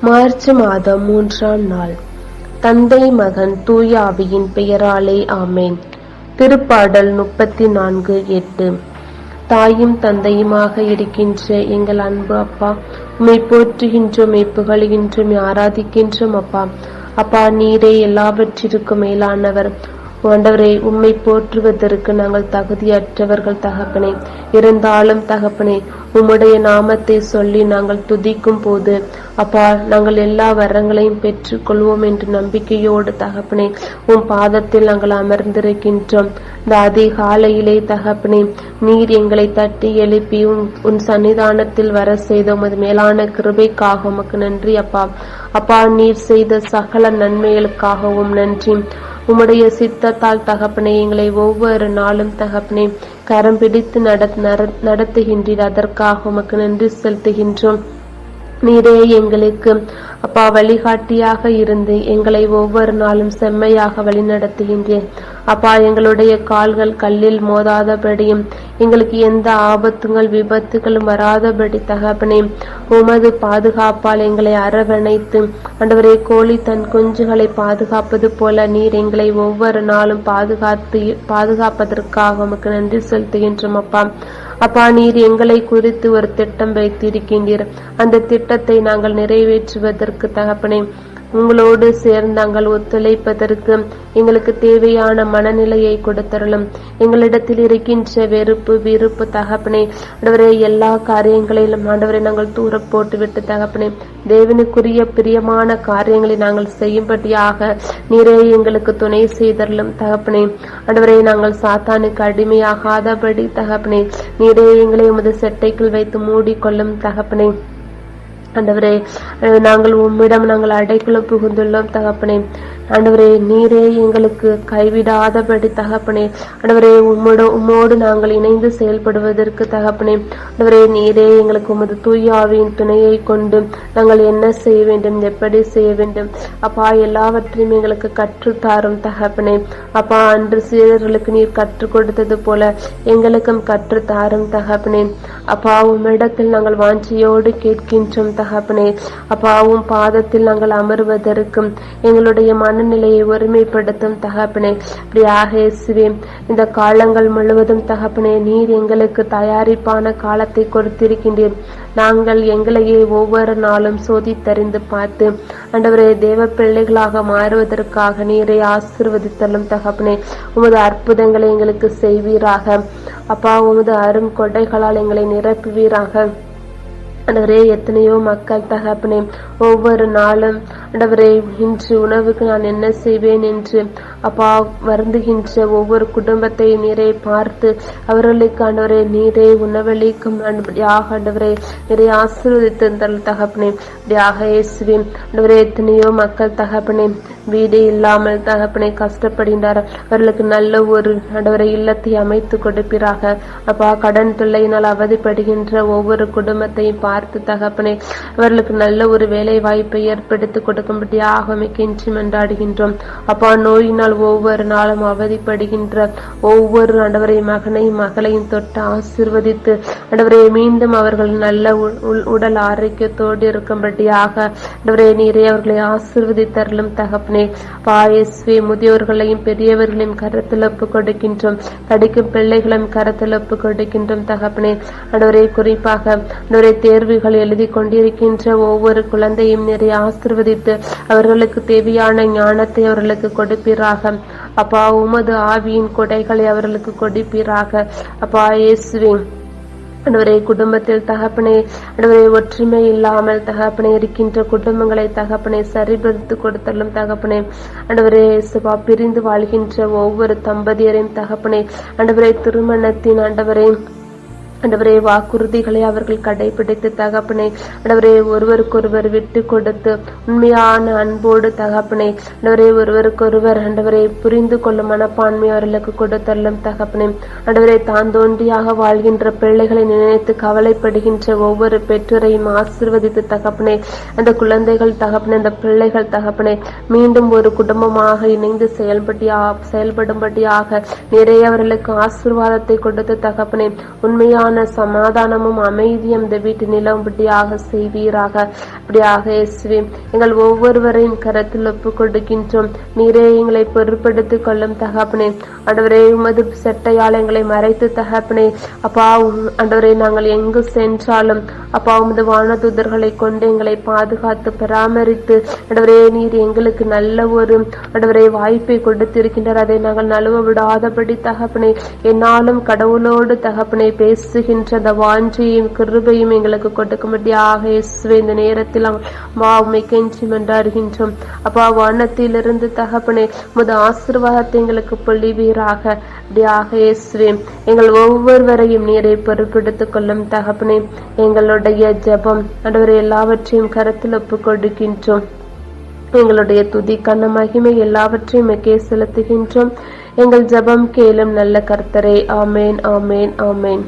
March மாதம் மூன்றாம் நாள். தந்தை மகன் தூய ஆவியின் பெயராலே ஆமேன். திருப்பாடல் முப்பத்தி நான்கு எட்டு. தாயும் தந்தையுமாக இருக்கின்ற எங்கள் அன்பு அப்பா உமை போற்றுகின்றோம் புகழுகின்றோம் ஆராதிக்கின்றோம் அப்பா. அப்பா நீரே எல்லாவற்றிற்கும் மேலானவர். ஆண்டவரை உம்மை போற்றுவதற்கு நாங்கள் தகுதியற்றவர்கள் தகப்பனே. இருந்தாலும் தகப்பனே உம்முடைய நாமத்தை சொல்லி நாங்கள் துதிக்கும் போது அப்பா நாங்கள் எல்லா வரங்களையும் பெற்றுக் கொள்வோம் என்று நம்பிக்கையோடு தகப்பனே உம் பாதத்தில் நாங்கள் அமர்ந்திருக்கின்றோம். இந்த அதிகாலையிலே தகப்பனே நீர் எங்களை தட்டி எழுப்பி உன் உன் சன்னிதானத்தில் வர செய்த உமது மேலான கிருபைக்காக உமக்கு நன்றி அப்பா. அப்பா நீர் செய்த சகல நன்மைகளுக்காகவும் நன்றி. உம்முடைய சித்தத்தால் தகப்பனே எங்களை ஒவ்வொரு நாளும் தகப்பனே கரம் பிடித்து நட நடத்துகின்றீர். அதற்காக உமக்கு நன்றி செலுத்துகின்றோம். நீரே எங்களுக்கு. அப்பா வழிகாட்டியாக இருந்து எங்களை ஒவ்வொரு நாளும் செம்மையாக வழிநடத்துகின்றேன் அப்பா எங்களுடைய கால்கள் கல்லில் மோதாதபடியும் எங்களுக்கு எந்த ஆபத்துகள் விபத்துகளும் வராதபடி தகப்பனே உமது பாதுகாப்பால் எங்களை அரவணைத்து ஆண்டவரே கோழி தன் குஞ்சுகளை பாதுகாப்பது போல நீர் எங்களை ஒவ்வொரு நாளும் பாதுகாத்து பாதுகாப்பதற்காக உமக்கு நன்றி செலுத்துகின்றோம் அப்பா. அப்பா நீர் எங்களை குறித்து ஒரு திட்டம் வைத்திருக்கின்றீர். அந்த திட்டத்தை நாங்கள் நிறைவேற்றுவதற்கு தகப்பனே உங்களோடு சேர்ந்து நாங்கள் ஒத்துழைப்பதற்கு எங்களுக்கு தேவையான மனநிலையை கொடுத்தருளும். எங்களிடத்தில் இருக்கின்ற வெறுப்பு விருப்பு தகப்பனே ஆண்டவரே எல்லா காரியங்களிலும் ஆண்டவரை நாங்கள் தூர போட்டுவிட்டு தகப்பனே தேவனுக்குரிய பிரியமான காரியங்களை நாங்கள் செய்யும்படியாக நீரே எங்களுக்கு துணை செய்தருளும் தகப்பனே. ஆண்டவரை நாங்கள் சாத்தானுக்கு அடிமையாகாதபடி தகப்பனே நீரே எங்களை உமது செட்டைக்குள் வைத்து மூடிக்கொள்ளும் தகப்பனே. ஆண்டவரே நாங்கள் உம்மிடம் நாங்கள் அடைக்குள்ள புகுந்துள்ளோம் தகப்பனே. ஆண்டவரே நீரே எங்களுக்கு கைவிடாதபடி தகப்பனே. ஆண்டவரே உம்மோட உம்மோடு நாங்கள் இணைந்து செயல்படுவதற்கு தகப்பனே. ஆண்டவரே நீரே எங்களுக்கு உமது தூயாவின் துணையை கொண்டு நாங்கள் என்ன செய்ய வேண்டும் எப்படி செய்ய வேண்டும்? அப்பா எல்லாவற்றையும் எங்களுக்கு கற்றுத்தாரும் தகப்பனே. அப்பா அன்று சீரர்களுக்கு நீர் கற்றுக் கொடுத்தது போல எங்களுக்கும் கற்றுத்தாரும் தகப்பனே. அப்பா உம்மிடத்தில் நாங்கள் வாஞ்சியோடு கேட்கின்றோம் தகப்பனே. அப்பாவும் பாதத்தில் நாங்கள் அமர்வதற்கும் எங்களுடைய மனநிலையை ஒருமைப்படுத்தும் தகப்பனே. அப்படியாக இயேசுவே இந்த காலங்கள் முழுவதும் தகப்பனே நீர் எங்களுக்கு தயாரிப்பான காலத்தை கொடுத்திருக்கின்றீர். நாங்கள் எங்களையே ஒவ்வொரு நாளும் சோதித்தறிந்து பார்த்து அண்டவரே தேவ பிள்ளைகளாக மாறுவதற்காக நீரை ஆசிர்வதித்தலும் தகப்பனே. உமது அற்புதங்களை எங்களுக்கு செய்வீராக. அப்பா உமது அரும் கொடைகளால் எங்களை நிரப்புவீராக. ஆண்டவரே எத்தனையோ மக்கள் தகப்பனே ஒவ்வொரு நாளும் ஆண்டவரே இன்று உணவுக்கு நான் என்ன செய்வேன் என்று அப்பா வருந்துகின்ற ஒவ்வொரு குடும்பத்தை நீரை பார்த்து அவர்களுக்கு ஆண்டவரே நீரை உணவளிக்கும் யாக ஆண்டவரே நீரை ஆசீர்வதித்தல் தகப்பனே அப்படியாக இயேசுவேன் ஆண்டவரே எத்தனையோ மக்கள் தகப்பனே வீடு இல்லாமல் தகப்பனை கஷ்டப்படுகின்றார். அவர்களுக்கு நல்ல ஒரு ஆண்டவரை இல்லத்தை அமைத்து கொடுப்பீராக. அப்பா கடன் தொல்லையினால் அவதிப்படுகின்ற ஒவ்வொரு குடும்பத்தையும் பார்த்து தகப்பனே அவர்களுக்கு நல்ல ஒரு வேலை வாய்ப்பை ஏற்படுத்தி கொடுக்கும்படியாக மிக்கின்றி மன்றாடுகின்றோம். அப்பா நோயினால் ஒவ்வொரு நாளும் அவதிப்படுகின்ற ஒவ்வொரு ஆண்டவரை மகனையும் மகளையும் தொட்டு ஆசிர்வதித்து ஆண்டவரை மீண்டும் அவர்கள் நல்ல உடல் ஆரோக்கியத்தோடு இருக்கும்படியாக ஆண்டவரே நீரே அவர்களை ஆசிர்வதித்தருளும் தகப்பனே. பாயஸ்வி முதியோர்களையும் பெரியவர்களையும் கருத்தில் ஒப்பு கொடுக்கின்றோம். படிக்கும் பிள்ளைகளையும் கருத்தில் ஒப்பு கொடுக்கின்றோம் தகப்பனே. ஆண்டவரே குறிப்பாக ஆண்டவரே தேர்வுகள் எழுதி கொண்டிருக்கின்ற ஒவ்வொரு குழந்தையும் நிறைய ஆசிர்வதித்து வைத்து அவர்களுக்கு தேவையான ஞானத்தை அவர்களுக்கு கொடுப்பீராக. அப்பா உமது ஆவியின் கொடைகளை அவர்களுக்கு கொடுப்பீராக. அப்பா இயேசுவே ஆண்டவரே குடும்பத்தில் தகப்பனை ஆண்டவரே ஒற்றுமை இல்லாமல் தகப்பனை இருக்கின்ற குடும்பங்களை தகப்பனை சரிபடுத்து கொடுத்தலும் தகப்பனை. அன்றுவரே சுபா பிரிந்து வாழ்கின்ற ஒவ்வொரு தம்பதியரையும் தகப்பனை அன்றுவரை திருமணத்தின் ஆண்டவரே அண்டவரே வாக்குறுதிகளை அவர்கள் கடைபிடித்து தகப்பனை அண்டவரே ஒருவருக்கொருவர் விட்டு கொடுத்து உண்மையான அன்போடு தகப்பனை அண்டவரே ஒருவருக்கொருவர் ஆண்டவரை புரிந்து கொள்ளும் மனப்பான்மை அவர்களுக்கு கொடுத்தள்ளும் தகப்பனை. ஆண்டவரே தான் தோன்றியாக வாழ்கின்ற பிள்ளைகளை நினைத்து கவலைப்படுகின்ற ஒவ்வொரு பெற்றோரையும் ஆசிர்வதித்து தகப்பனை அந்த குழந்தைகள் தகப்பனை அந்த பிள்ளைகள் தகப்பனை மீண்டும் ஒரு குடும்பமாக இணைந்து செயல்பட்டியா செயல்படும்படியாக நிறைய அவர்களுக்கு ஆசீர்வாதத்தை கொடுத்து தகப்பனை உண்மையான உண்மையான சமாதானமும் அமைதியும் இந்த வீட்டு நிலவும்படியாக செய்வீராக. அப்படியாக இயேசுவே எங்கள் ஒவ்வொருவரையும் கரத்தில் ஒப்பு கொடுக்கின்றோம் நீரே எங்களை பொருட்படுத்திக் கொள்ளும் தகப்பனே. ஆண்டவரே உமது செட்டையால் எங்களை மறைத்து தகப்பனே. அப்பா உம்- ஆண்டவரே நாங்கள் எங்கு சென்றாலும் அப்பா உமது வானதூதர்களை கொண்டு எங்களை பாதுகாத்து பராமரித்து ஆண்டவரே நீர் எங்களுக்கு நல்ல ஒரு ஆண்டவரே வாய்ப்பை கொடுத்திருக்கின்றார். அதை நாங்கள் நழுவ விடாதபடி தகப்பனே என்னாலும் கடவுளோடு தகப்பனை பேசுகின்ற அந்த வாஞ்சியும் கிருபையும் எங்களுக்கு கொடுக்கும்படியாக இயேசுவே இந்த நேரத்தில் மா உம்மை கெஞ்சி மன்றாடுகின்றோம். அப்பா வானத்திலிருந்து தகப்பனே முத ஆசிர்வாதத்தை எங்களுக்கு பொழிவீராக அப்படியாக இயேசுவே எங்கள் ஒவ்வொருவரையும் நீரை பொறுப்பெடுத்துக் கொள்ளும் தகப்பனே எங்களுடைய ஜபம் ஆண்டவரை எல்லாவற்றையும் கருத்தில் ஒப்பு கொடுக்கின்றோம். எங்களுடைய துதி கண்ண மகிமை எல்லாவற்றையும் எக்கே செலுத்துகின்றோம். எங்கள் ஜபம் கேளும் நல்ல கர்த்தரே ஆமேன் ஆமேன் ஆமேன்.